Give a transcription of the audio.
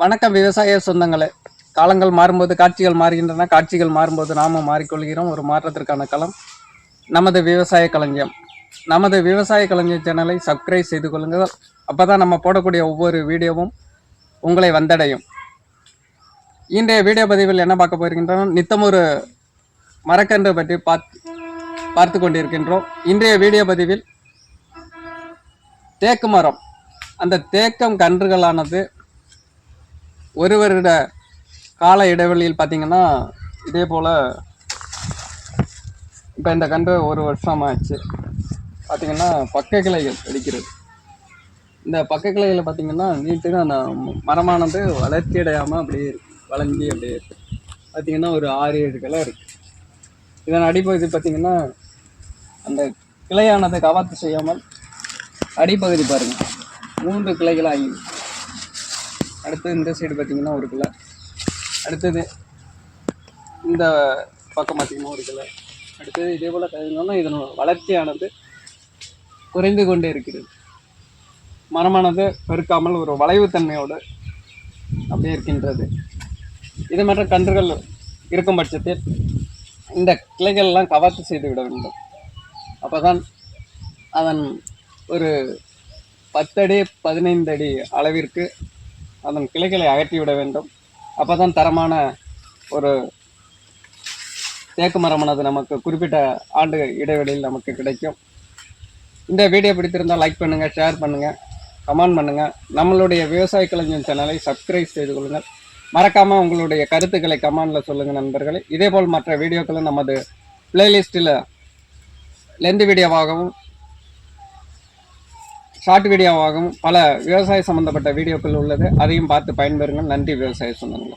வணக்கம் விவசாய சொந்தங்களே. காலங்கள் மாறும்போது காட்சிகள் மாறுகின்றன. காட்சிகள் மாறும்போது நாமும் மாறிக்கொள்கிறோம். ஒரு மாற்றத்திற்கான களம் நமது விவசாய களஞ்சியம். நமது விவசாய களஞ்சிய சேனலை சப்ஸ்கிரைப் செய்து கொள்ளுங்கள். அப்போ தான் நம்ம போடக்கூடிய ஒவ்வொரு வீடியோவும் உங்களை வந்தடையும். இன்றைய வீடியோ பதிவில் என்ன பார்க்க போயிருக்கின்றோம் நித்தம் ஒரு மரக்கன்று பற்றி பார்த்து பார்த்து கொண்டிருக்கின்றோம். இன்றைய வீடியோ பதிவில் தேக்கு மரம். அந்த தேக்கம் கன்றுகளானது ஒரு வருட கால இடைவெளியில் பார்த்தீங்கன்னா இதே போல் இப்போ இந்த கன்று ஒரு வருஷம் ஆச்சு பார்த்தீங்கன்னா பக்க கிளைகள் வெடிக்கிறது. இந்த பக்க கிளைகளை பார்த்தீங்கன்னா நீட்டுக்கு அந்த மரமானது வளர்ச்சி அடையாமல் அப்படியே இருக்குது வளைஞ்சி அப்படியே இருக்குது பார்த்தீங்கன்னா ஒரு ஆறு ஏழு கிளை இருக்குது இதன் அடிப்பகுதி பார்த்திங்கன்னா அந்த கிளையானது கவாத்து செய்யாமல் அடிப்பகுதி பாருங்கள் மூன்று கிளைகளாக ஆகிடுது அடுத்தது இந்த சைடு பார்த்தீங்கன்னா ஒரு கிளை அடுத்தது இந்த பக்கம் பார்த்தீங்கன்னா ஒரு கிளை அடுத்தது இதே போல் கதைனாலும் இதன் வளர்ச்சியானது குறைந்து கொண்டே இருக்கிறது. மரமானது பெருக்காமல் ஒரு வளைவுத்தன்மையோடு அப்படியே இருக்கின்றது. இது மற்ற கன்றுகள் இருக்கும் பட்சத்தில் இந்த கிளைகள்லாம் கவர்த்து செய்து விட வேண்டும். அப்பதான் அதன் ஒரு பத்தடி பதினைந்து அடி அளவிற்கு அதன் கிளைகளை அகற்றி விட வேண்டும். அப்பதான் தரமான ஒரு தேக்கு மரமானது நமக்கு குறிப்பிட்ட ஆண்டு இடைவெளியில் நமக்கு கிடைக்கும். இந்த வீடியோ பிடித்திருந்தால் லைக் பண்ணுங்கள் ஷேர் பண்ணுங்கள் கமெண்ட் பண்ணுங்கள் நம்மளுடைய விவசாய கலைஞன் சேனலை சப்ஸ்கிரைப் செய்து கொள்ளுங்கள். மறக்காமல் உங்களுடைய கருத்துக்களை கமெண்டில் சொல்லுங்கள் நண்பர்களே. இதேபோல் மற்ற வீடியோக்களும் நமது பிளேலிஸ்ட்டில் லெந்து வீடியோவாகவும் ஷார்ட் வீடியோவாகவும் பல விவசாய சம்பந்தப்பட்ட வீடியோக்கள் உள்ளது. அதையும் பார்த்து பயன்பெறுங்கள். நன்றி விவசாய சொந்தங்களே.